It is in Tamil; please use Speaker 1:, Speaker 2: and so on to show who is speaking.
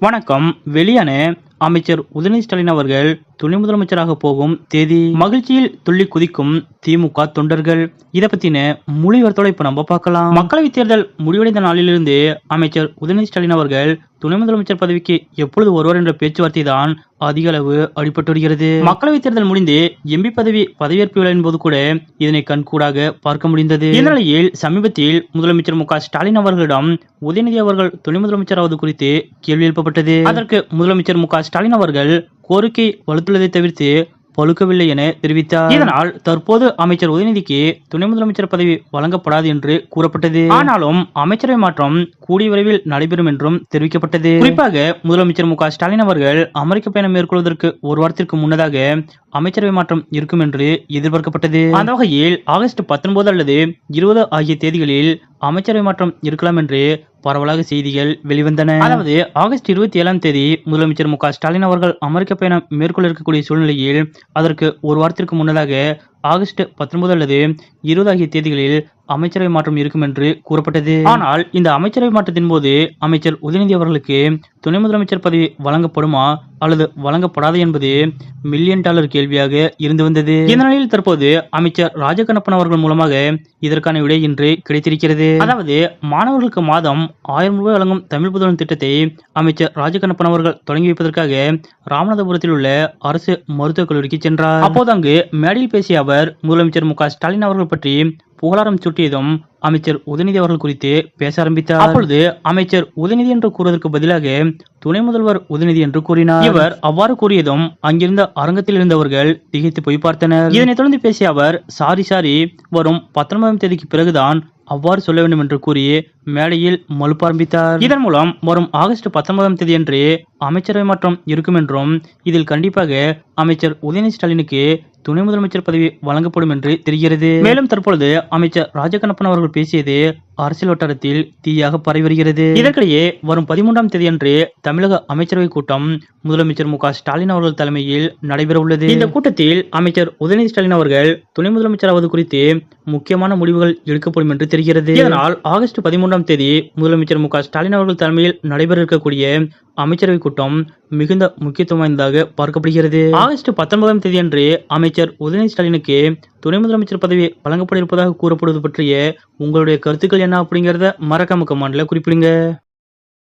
Speaker 1: வணக்கம். வெளியான அமைச்சர் உதயநிதி ஸ்டாலின் அவர்கள் துணை முதலமைச்சராக போகும் தேதி மகிழ்ச்சியில் துள்ளி குதிக்கும் திமுக தொண்டர்கள். இத பத்தின முழுவர்த்தோட இப்ப நம்ம பார்க்கலாம். மக்களவைத் தேர்தல் முடிவடைந்த நாளிலிருந்து அமைச்சர் உதயநிதி ஸ்டாலின் அவர்கள் துணை முதலமைச்சர் பதவிக்கு எப்பொழுது வருவார் என்ற பேச்சுவார்த்தை தான் அதிக அளவு அடிபட்டு வருகிறது. மக்களவைத் தேர்தல் முடிந்து எம்பி பதவி பதவியேற்பு விழாவின் போது கூட இதனை கண்கூடாக பார்க்க முடிந்தது. இந்நிலையில் சமீபத்தில் முதலமைச்சர் மு ஸ்டாலின் அவர்களிடம் உதயநிதி அவர்கள் துணை முதலமைச்சராவது குறித்து கேள்வி எழுப்பப்பட்டது. அதற்கு முதலமைச்சர் மு ஸ்டாலின் அவர்கள் கோரிக்கை வலுத்துள்ளதை தவிர்த்து பழுக்கவில்லை என தெரிவித்தார். இதனால் தற்போது அமைச்சர் உதயநிதிக்கு துணை முதலமைச்சர் பதவி வழங்கப்படாது என்று கூறப்பட்டது. ஆனாலும் அமைச்சரவை மாற்றம் கூடிய விரைவில் நடைபெறும் என்றும் தெரிவிக்கப்பட்டது. குறிப்பாக முதலமைச்சர் மு ஸ்டாலின் அவர்கள் அமெரிக்க பயணம் மேற்கொள்வதற்கு ஒரு வாரத்திற்கு முன்னதாக அமைச்சரவை மாற்றம் இருக்கும் என்று எதிர்பார்க்கப்பட்டது. அந்த வகையில் ஆகஸ்ட் பத்தொன்பது அல்லது இருபது ஆகிய தேதிகளில் அமைச்சரவை மாற்றம் இருக்கலாம் என்று பரவலாக செய்திகள் வெளிவந்தன. அதாவது ஆகஸ்ட் இருபத்தி ஏழாம் தேதி முதலமைச்சர் மு க ஸ்டாலின் அவர்கள் அமெரிக்க பயணம் மேற்கொள்ள இருக்கக்கூடிய சூழ்நிலையில் அதற்கு ஒரு வாரத்திற்கு முன்னதாக ஆகஸ்ட் பத்தொன்பது அல்லது இருபது ஆகிய தேதிகளில் அமைச்சரவை மாற்றம் இருக்கும் என்று கூறப்பட்டது. ஆனால் இந்த அமைச்சரவை மாற்றத்தின் போது அமைச்சர் உதயநிதி அவர்களுக்கு துணை முதலமைச்சர் பதவி வழங்கப்படுமா அல்லது வழங்கப்படாது என்பது மில்லியன் டாலர் கேள்வியாக இருந்து வந்தது. இந்த நிலையில் தற்போது அமைச்சர் ராஜகண்ணப்பன் அவர்கள் மூலமாக இதற்கான விடை இன்று கிடைத்திருக்கிறது. அதாவது மாணவர்களுக்கு மாதம் ஆயிரம் ரூபாய் வழங்கும் தமிழ் புதல்வன் திட்டத்தை அமைச்சர் ராஜகண்ணப்பன் அவர்கள் தொடங்கி வைப்பதற்காக ராமநாதபுரத்தில் உள்ள அரசு மருத்துவக் கல்லூரிக்கு சென்றார். அப்போது அங்கு மேடையில் பேசிய அவர் அவர் முதலமைச்சர் மு ஸ்டாலின் அவர்கள் பற்றி புகழாரம் சூட்டியதும் அமைச்சர் உதயநிதி அவர்கள் குறித்து பேச ஆரம்பித்தார். அப்பொழுது அமைச்சர் உதயநிதி என்று கூறுவதற்கு பதிலாக துணை முதல்வர் உதயநிதி என்று கூறினார். இவர் அவ்வாறு கூறியதும் அங்கிருந்த அரங்கத்தில் இருந்தவர்கள் திகைத்து போய் பார்த்தனர். இதனைத் தொடர்ந்து பேசிய அவர் சாரி சாரி வரும் பத்தொன்பதாம் தேதிக்கு பிறகுதான் அவ்வாறு சொல்ல வேண்டும் என்று கூறி மேடையில் மழுப்ப ஆரம்பித்தார். இதன் மூலம் வரும் ஆகஸ்ட் பத்தொன்பதாம் தேதி அன்று அமைச்சரவை மாற்றம் இருக்கும் என்றும் இதில் கண்டிப்பாக அமைச்சர் உதயநிதி ஸ்டாலினுக்கு துணை முதலமைச்சர் பதவி வழங்கப்படும் என்று தெரிகிறது. மேலும் தற்பொழுது அமைச்சர் ராஜகண்ணப்பன் அவர்கள் பேசியது அரசியல் வட்டாரத்தில் தீயாக பரவி வருகிறது. இதற்கிடையே வரும் பதிமூன்றாம் தேதியன்று தமிழக அமைச்சரவை கூட்டம் முதலமைச்சர் மு ஸ்டாலின் அவர்கள் தலைமையில் நடைபெற உள்ளது இந்த கூட்டத்தில் அமைச்சர் உதயநிதி ஸ்டாலின் அவர்கள் துணை முதலமைச்சராவது குறித்து முக்கியமான முடிவுகள் எடுக்கப்படும் என்று தெரிகிறது. இதனால் ஆகஸ்ட் பதிமூன்றாம் தேதி முதலமைச்சர் மு ஸ்டாலின் அவர்கள் தலைமையில் நடைபெற இருக்கக்கூடிய அமைச்சரவை கூட்டம் மிகுந்த முக்கியத்துவம் வாய்ந்ததாக பார்க்கப்படுகிறது. ஆகஸ்ட் பத்தொன்பதாம் தேதி அன்று அமைச்சர் உதயநிதி ஸ்டாலினுக்கு துணை முதலமைச்சர் பதவி வழங்கப்பட இருப்பதாக கூறப்படுவது பற்றிய உங்களுடைய கருத்துக்கள் என்ன அப்படிங்கறத மறக்காம கமெண்ட்ல குறிப்பிடுங்க.